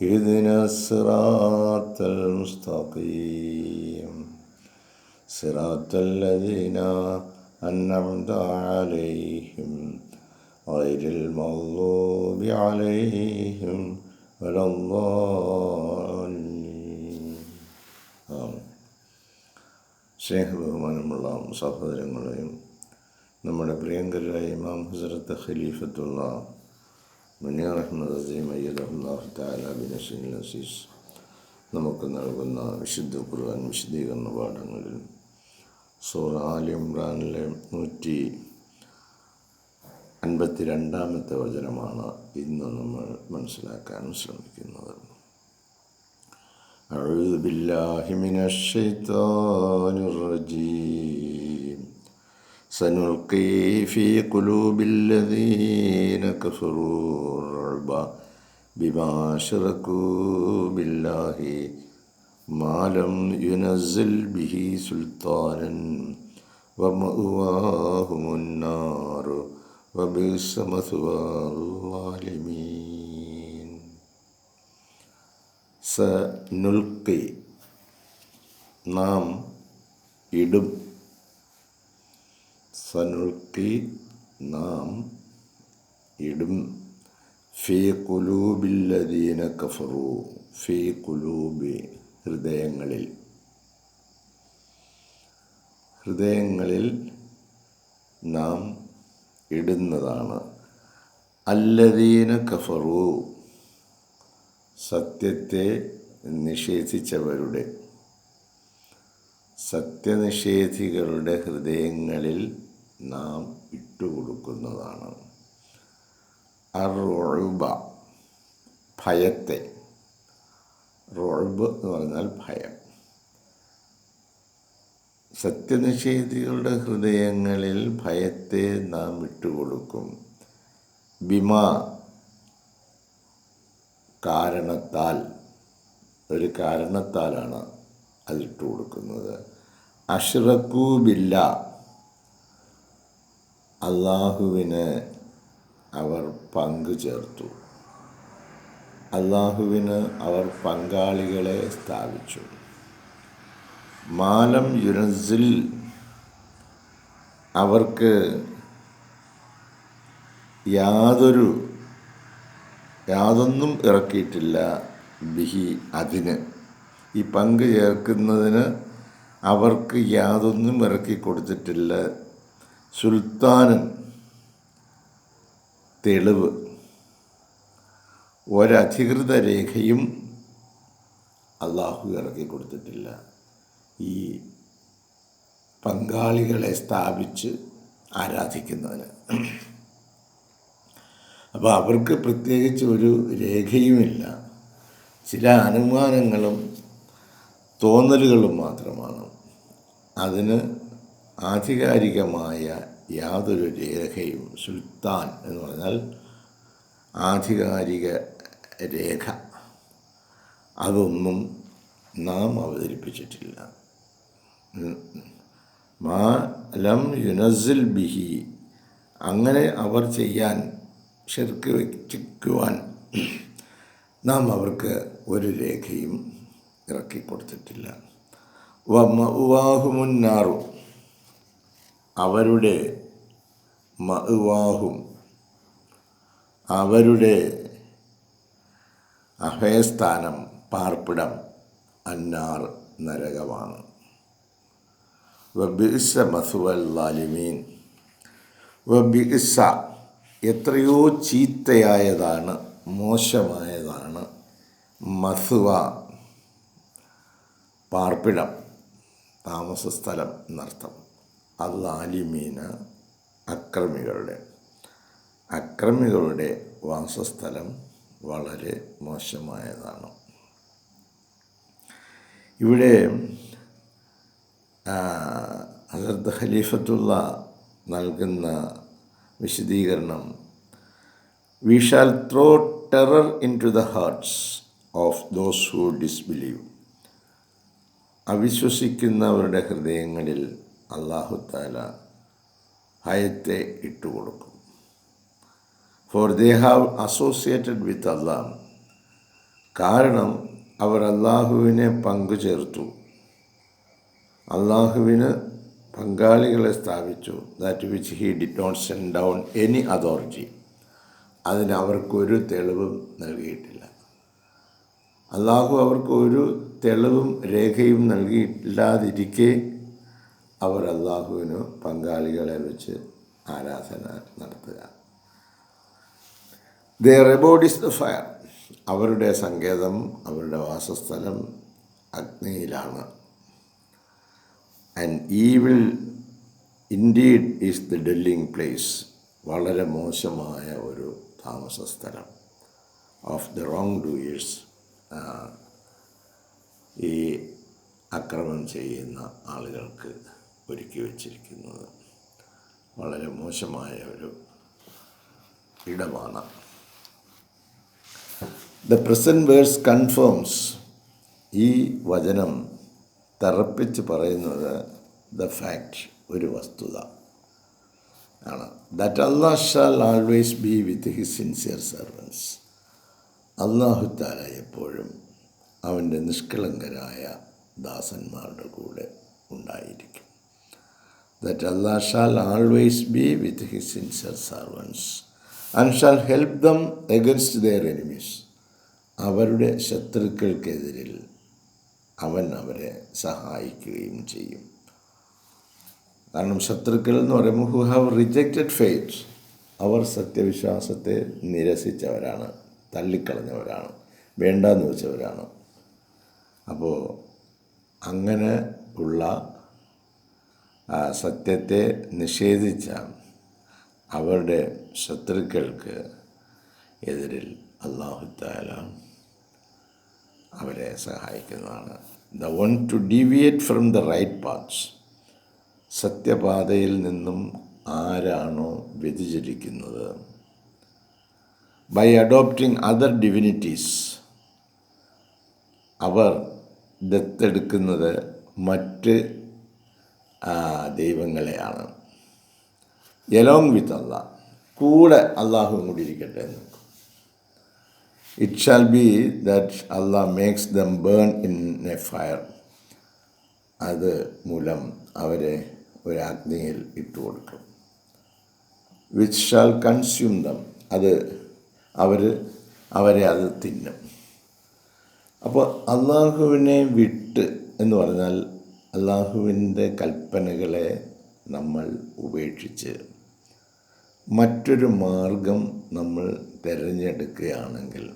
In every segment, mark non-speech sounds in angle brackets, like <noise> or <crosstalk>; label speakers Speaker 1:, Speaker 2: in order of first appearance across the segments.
Speaker 1: اهدنا الصراط المستقيم صراط الذين أنعمت عليهم غير المغضوب عليهم ولا الضالين ആമീൻ. സ്നേഹബഹുമാനമുള്ള സഹോദരങ്ങളെയും നമ്മുടെ പ്രിയങ്കരായ ഇമാം ഹസരത്ത് ഖലീഫത്തുള്ള മുനിയർ അഹമ്മദ് അസീം അയ്യദ് അള്ളാഹു താല ബിൻ അസീൽ അസീസ് നമുക്ക് നൽകുന്ന വിശുദ്ധ ഖുർആൻ വിശദീകരണ പാഠങ്ങളിൽ സൂറ ആലി ഇമ്രാനിലെ നൂറ്റി അൻപത്തി രണ്ടാമത്തെ വചനമാണ് ഇന്ന് നമ്മൾ മനസ്സിലാക്കാൻ ശ്രമിക്കുന്നത് أعوذ بالله من الشيطان الرجيم سنلقي في قلوب الذين كفروا الرعب بما شركوا بالله ما لم ينزل به سلطانا ومأواهم النار وبئس مثوى الظالمين സനുൽക്കി നാം ഇടും സനുൽക്കി നാം ഇടും. ഫീ കുലൂബില്ലദീന കഫറു. ഫീ കുലൂബി ഹൃദയങ്ങളിൽ. ഹൃദയങ്ങളിൽ നാം ഇടുന്നതാണ്. അല്ലദീന കഫറു. സത്യത്തെ നിഷേധിച്ചവരുടെ. സത്യനിഷേധികളുടെ ഹൃദയങ്ങളിൽ നാം ഇട്ടുകൊടുക്കുന്നതാണ്. അറുബ ഭയത്തെ. റൊഴുബ് എന്ന് പറഞ്ഞാൽ ഭയം. സത്യനിഷേധികളുടെ ഹൃദയങ്ങളിൽ ഭയത്തെ നാം ഇട്ടുകൊടുക്കും. ബിമ കാരണത്താൽ ഒരു കാരണത്താലാണ് അതിട്ട് കൊടുക്കുന്നത് അഷ്റക്കൂബില്ല അള്ളാഹുവിന് അവർ പങ്കു ചേർത്തു അള്ളാഹുവിന് അവർ പങ്കാളികളെ സ്ഥാപിച്ചു. മാലം യുനസിൽ അവർക്ക് യാതൊരു യാതൊന്നും ഇറക്കിയിട്ടില്ല ബിഹി അതിന്. ഈ പങ്ക് ചേർക്കുന്നതിന് അവർക്ക് യാതൊന്നും ഇറക്കി കൊടുത്തിട്ടില്ല സുൽത്താനും തെളിവ്. ഒരധികൃത രേഖയും അള്ളാഹു ഇറക്കി കൊടുത്തിട്ടില്ല. ഈ പങ്കാളികളെ സ്ഥാപിച്ച് ആരാധിക്കുന്നതിന്. അപ്പോൾ അവർക്ക് പ്രത്യേകിച്ച് ഒരു രേഖയുമില്ല. ചില അനുമാനങ്ങളും തോന്നലുകളും മാത്രമാണ്. അതിന് ആധികാരികമായ യാതൊരു രേഖയും സുൽത്താൻ എന്ന് പറഞ്ഞാൽ ആധികാരിക രേഖ. അതൊന്നും നാം അവതരിപ്പിച്ചിട്ടില്ല. മാ ലം യുനസിൽ ബിഹി. അങ്ങനെ അവർ ചെയ്യാൻ ഷെർക്ക് വെച്ചിക്കുവാൻ നാം അവർക്ക് ഒരു രേഖയും ഇറക്കി കൊടുത്തിട്ടില്ല മഅ്വാഹുമുന്നാറു അവരുടെ മഅ്വാഹും അവരുടെ അഭയസ്ഥാനം പാർപ്പിടം അന്നാർ നരകമാണ്. വബിസ മസുവൽ ലാലിമീൻ. വബിസ എത്രയോ ചീത്തയായതാണ് മോശമായതാണ് മസുവ പാർപ്പിടം താമസസ്ഥലം എന്നർത്ഥം. അല്ലാലിമീന അക്രമികളുടെ. അക്രമികളുടെ വാസസ്ഥലം വളരെ മോശമായതാണ്. ഇവിടെ ഹസരത്ത് ഖലീഫത്തുള്ള നൽകുന്ന വിശദീകരണം we shall throw terror into the hearts of those who disbelieve അവിശ്വസിക്കുന്നവരുടെ ഹൃദയങ്ങളിൽ അള്ളാഹുത്താല ഹയത്തെ ഇട്ടുകൊടുക്കും. For they have associated with Allah കാരണം അവർ അള്ളാഹുവിനെ പങ്കുചേർത്തു. അള്ളാഹുവിന് പങ്കാളികളെ സ്ഥാപിച്ചു. That which he did not send down any authority അതിന് അവർക്കൊരു തെളിവും നൽകിയിട്ടില്ല. അള്ളാഹു അവർക്ക് ഒരു തെളിവും രേഖയും നൽകിയില്ലാതിരിക്കെ അവർ അള്ളാഹുവിന് പങ്കാളികളെ വെച്ച് ആരാധന നടത്തുക. ദ റെബോഡിസ് ദ ഫയർ അവരുടെ സങ്കേതം അവരുടെ വാസസ്ഥലം അഗ്നിയിലാണ്. And evil indeed is the dwelling place വളരെ മോശമായ ഒരു താമസ സ്ഥലം ഓഫ് ദ റോങ് ഡൂയേഴ്സ് ഈ അക്രമം ചെയ്യുന്ന ആളുകൾക്ക്. ഒരുക്കി വച്ചിരിക്കുന്നത് വളരെ മോശമായ ഒരു ഇടമാണ്. ദ പ്രസന്റ് വേഴ്സ് കൺഫേംസ് ഈ വചനം തറപ്പിച്ച് പറയുന്നത് ദ ഫാക്റ്റ് ഒരു വസ്തുത ആണ്. That Allah shall always be with his sincere servants അള്ളാഹുത്താല എപ്പോഴും അവന്റെ നിഷ്കളങ്കരായ ദാസന്മാരുടെ കൂടെ ഉണ്ടായിരിക്കും. That Allah shall always be with his sincere servants and shall help them against their enemies അവരുടെ ശത്രുക്കൾക്കെതിരിൽ അവൻ അവരെ സഹായിക്കുകയും ചെയ്യും. കാരണം ശത്രുക്കൾ എന്ന് പറയുമ്പോൾ ഹു ഹാവ് റിജക്റ്റഡ് ഫെയ്ത്ത് അവർ സത്യവിശ്വാസത്തെ നിരസിച്ചവരാണ് തള്ളിക്കളഞ്ഞവരാണ് വേണ്ടെന്ന് വെച്ചവരാണ്. അപ്പോൾ അങ്ങനെ ഉള്ള സത്യത്തെ നിഷേധിച്ച അവരുടെ ശത്രുക്കൾക്ക് എതിരിൽ അള്ളാഹുത്താല അവരെ സഹായിക്കുന്നതാണ്. The one to deviate from the right paths സത്യപാതയിൽ നിന്നും ആരാണോ വ്യതിചരിക്കുന്നത് ബൈ അഡോപ്റ്റിംഗ് അതർ ഡിവിനിറ്റീസ് അവർ ദത്തെടുക്കുന്നത് മറ്റ് ദൈവങ്ങളെയാണ്. എലോങ് വിത്ത് അല്ല കൂടെ അള്ളാഹുവും കൂടി ഇരിക്കട്ടെ എന്ന്. It shall be that Allah makes them burn in a fire അത് മൂലം അവരെ ഒരു അഗ്നിയിൽ ഇട്ട് കൊടുക്കും. വിച്ച് ഷാൽ കൺസ്യൂം ദം അത് അവർ അവരെ അത് തിന്നും. അപ്പോൾ അള്ളാഹുവിനെ വിട്ട് എന്ന് പറഞ്ഞാൽ അള്ളാഹുവിന്റെ കൽപ്പനകളെ നമ്മൾ ഉപേക്ഷിച്ച് മറ്റൊരു മാർഗം നമ്മൾ തിരഞ്ഞെടുക്കുകയാണെങ്കിൽ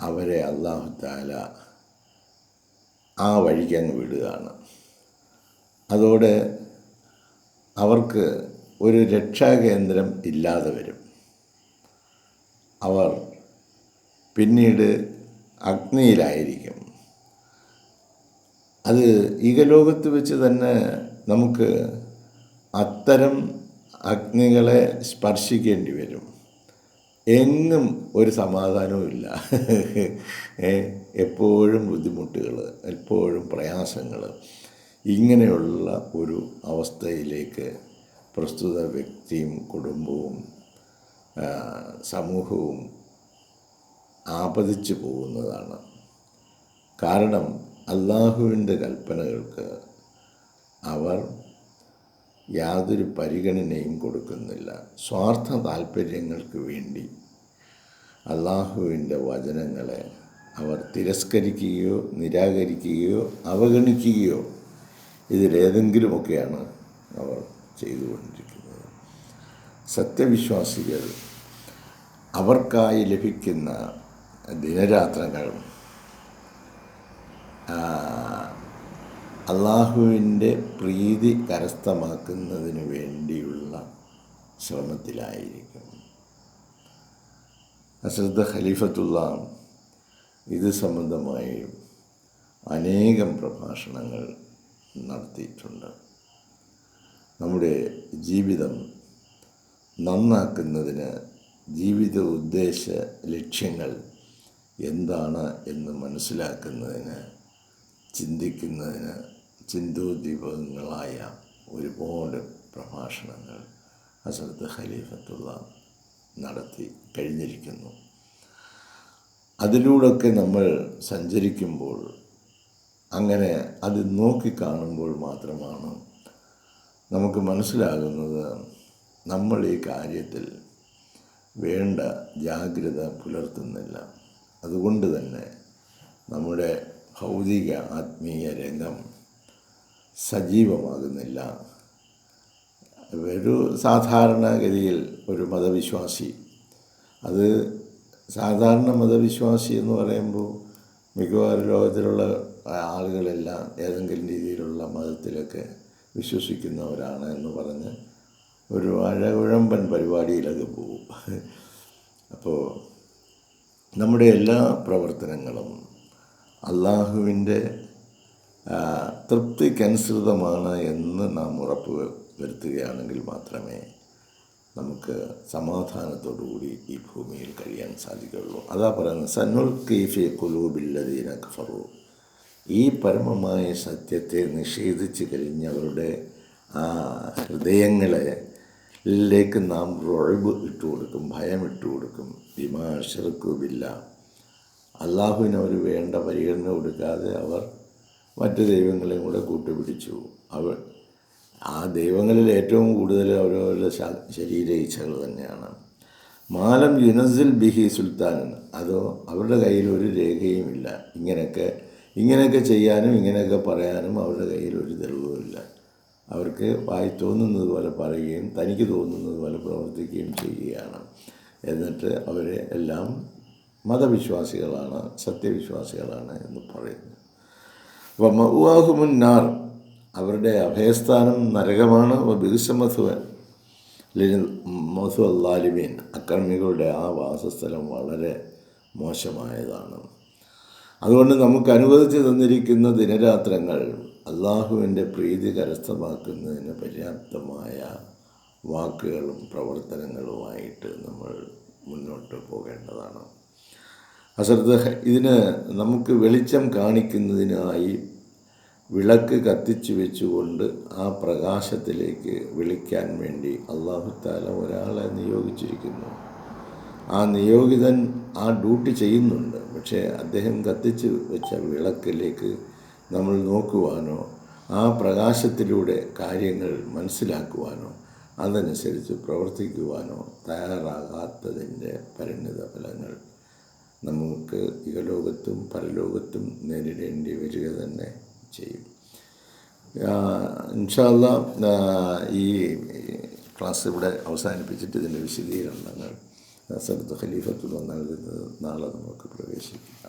Speaker 1: അവരെ അള്ളാഹു താല ആ വഴിക്ക് അങ്ങ് വിടുകയാണ്. അതോടെ അവർക്ക് ഒരു രക്ഷാകേന്ദ്രം ഇല്ലാതെ വരും. അവർ പിന്നീട് അഗ്നിയിലായിരിക്കും. അത് ഈകലോകത്ത് വെച്ച് തന്നെ നമുക്ക് അത്തരം അഗ്നികളെ സ്പർശിക്കേണ്ടി വരും. എങ്ങും ഒരു സമാധാനവും ഇല്ല. <laughs> എപ്പോഴും ബുദ്ധിമുട്ടുകൾ എപ്പോഴും പ്രയാസങ്ങൾ ഇങ്ങനെയുള്ള ഒരു അവസ്ഥയിലേക്ക് പ്രസ്തുത വ്യക്തിയും കുടുംബവും സമൂഹവും ആപതിച്ചു പോകുന്നതാണ്. കാരണം അള്ളാഹുവിന്റെ കൽപ്പനകൾക്ക് അവർ യാതൊരു പരിഗണനയും കൊടുക്കുന്നില്ല. സ്വാർത്ഥ താല്പര്യങ്ങൾക്ക് വേണ്ടി അള്ളാഹുവിന്റെ വചനങ്ങളെ അവർ തിരസ്കരിക്കുകയോ നിരാകരിക്കുകയോ അവഗണിക്കുകയോ ഇതിലേതെങ്കിലുമൊക്കെയാണ് അവർ ചെയ്തുകൊണ്ടിരിക്കുന്നത്. സത്യവിശ്വാസികൾ അവർക്കായി ലഭിക്കുന്ന ദിനരാത്രങ്ങൾ അള്ളാഹുവിന്റെ പ്രീതി കരസ്ഥമാക്കുന്നതിന് വേണ്ടിയുള്ള ശ്രമത്തിലായിരിക്കും. അശ്രദ്ധ ഖലീഫത്തുള്ള ഇത് സംബന്ധമായി അനേകം പ്രഭാഷണങ്ങൾ നടത്തിയിട്ടുണ്ട്. നമ്മുടെ ജീവിതം നന്നാക്കുന്നതിന് ജീവിത ഉദ്ദേശ ലക്ഷ്യങ്ങൾ എന്താണ് എന്ന് മനസ്സിലാക്കുന്നതിന് ചിന്തിക്കുന്നതിന് ചിന്തോദ്ദീപകങ്ങളായ ഒരുപാട് പ്രഭാഷണങ്ങൾ ഹസരത്ത് ഖലീഫത്തുള്ള നടത്തി കഴിഞ്ഞിരിക്കുന്നു. അതിലൂടെയൊക്കെ നമ്മൾ സഞ്ചരിക്കുമ്പോൾ അങ്ങനെ അത് നോക്കിക്കാണുമ്പോൾ മാത്രമാണ് നമുക്ക് മനസ്സിലാകുന്നത് നമ്മൾ ഈ കാര്യത്തിൽ വേണ്ട ജാഗ്രത പുലർത്തുന്നില്ല. അതുകൊണ്ട് തന്നെ നമ്മുടെ ഭൗതിക ആത്മീയ രംഗം സജീവമാകുന്നില്ല. ഒരു സാധാരണഗതിയിൽ ഒരു മതവിശ്വാസി അത് സാധാരണ മതവിശ്വാസി എന്ന് പറയുമ്പോൾ മിക്കവാറും ലോകത്തിലുള്ള ആളുകളെല്ലാം ഏതെങ്കിലും രീതിയിലുള്ള മതത്തിലൊക്കെ വിശ്വസിക്കുന്നവരാണ് എന്ന് പറഞ്ഞ് ഒരു അഴകുഴമ്പൻ പരിപാടിയിലൊക്കെ പോകും. അപ്പോൾ നമ്മുടെ എല്ലാ പ്രവർത്തനങ്ങളും അള്ളാഹുവിന്റെ തൃപ്തിക്കനുസൃതമാണ് എന്ന് നാം ഉറപ്പ് വരുത്തുകയാണെങ്കിൽ മാത്രമേ നമുക്ക് സമാധാനത്തോടുകൂടി ഈ ഭൂമിയിൽ കഴിയാൻ സാധിക്കുകയുള്ളൂ. അതാ പറയുന്നത് സനുൽ കീഫി കുലൂബില്ലതീന കഫറു. ഈ പരമമായ സത്യത്തെ നിഷേധിച്ച് കഴിഞ്ഞവരുടെ ആ ഹൃദയങ്ങളെ ിലേക്ക് നാം റൊഴിവ് ഇട്ടുകൊടുക്കും ഭയം ഇട്ടുകൊടുക്കും കൊടുക്കും അള്ളാഹുവിന് അവർ വേണ്ട പരിഗണന കൊടുക്കാതെ അവർ മറ്റ് ദൈവങ്ങളെയും കൂടെ കൂട്ടുപിടിച്ചു. അവർ ആ ദൈവങ്ങളിൽ ഏറ്റവും കൂടുതൽ അവരവരുടെ ശരീര ഇച്ഛകൾ തന്നെയാണ്. മാലം യുനസിൽ ബിഹി സുൽത്താനൻ അതോ അവരുടെ കയ്യിൽ ഒരു രേഖയുമില്ല ഇങ്ങനെയൊക്കെ ഇങ്ങനെയൊക്കെ ചെയ്യാനും ഇങ്ങനെയൊക്കെ പറയാനും അവരുടെ കയ്യിൽ ഒരു തെളിവുമില്ല അവർക്ക് വായി തോന്നുന്നത് പോലെ പറയുകയും തനിക്ക് തോന്നുന്നത് പോലെ പ്രവർത്തിക്കുകയും ചെയ്യുകയാണ്. എന്നിട്ട് അവരെ എല്ലാം മതവിശ്വാസികളാണ് സത്യവിശ്വാസികളാണ് എന്ന് പറയുന്നു. അപ്പോൾ മൗവാഹുമുന്നാർ അവരുടെ അഭയസ്ഥാനം നരകമാണ്. ബിഗുസമസുവൻ മസു അല്ലാലിമീൻ അക്രമികളുടെ ആ വാസസ്ഥലം വളരെ മോശമായതാണ്. അതുകൊണ്ട് നമുക്ക് അനുവദിച്ച് തന്നിരിക്കുന്ന ദിനരാത്രങ്ങൾ അള്ളാഹുവിന്റെ പ്രീതി കരസ്ഥമാക്കുന്നതിന് പര്യാപ്തമായ വാക്കുകളും പ്രവർത്തനങ്ങളുമായിട്ട് നമ്മൾ മുന്നോട്ട് പോകേണ്ടതാണ്. അസർത്ത് ഇതിന് നമുക്ക് വെളിച്ചം കാണിക്കുന്നതിനായി വിളക്ക് കത്തിച്ചു വെച്ചുകൊണ്ട് ആ പ്രകാശത്തിലേക്ക് വിളിക്കാൻ വേണ്ടി അള്ളാഹുത്താല ഒരാളെ നിയോഗിച്ചിരിക്കുന്നു. ആ നിയോഗിതൻ ആ ഡ്യൂട്ടി ചെയ്യുന്നുണ്ട്. പക്ഷേ അദ്ദേഹം കത്തിച്ച് വെച്ച വിളക്കിലേക്ക് നമ്മൾ നോക്കുവാനോ ആ പ്രകാശത്തിലൂടെ കാര്യങ്ങൾ മനസ്സിലാക്കുവാനോ അതനുസരിച്ച് പ്രവർത്തിക്കുവാനോ തയ്യാറാകാത്തതിന്റെ പരിണിത ഫലങ്ങൾ നമുക്ക് ഇഹലോകത്തും പരലോകത്തും നേരിടേണ്ടി വരിക തന്നെ ചെയ്യും. ഇൻഷാല്ല ഈ ക്ലാസ് ഇവിടെ അവസാനിപ്പിച്ചിട്ട് ഇതിന്റെ വിശദീകരണങ്ങൾ സർദ് ഖലീഫത്തുള്ള നൽകുന്നത് നാളെ നമുക്ക് പ്രവേശിക്കാം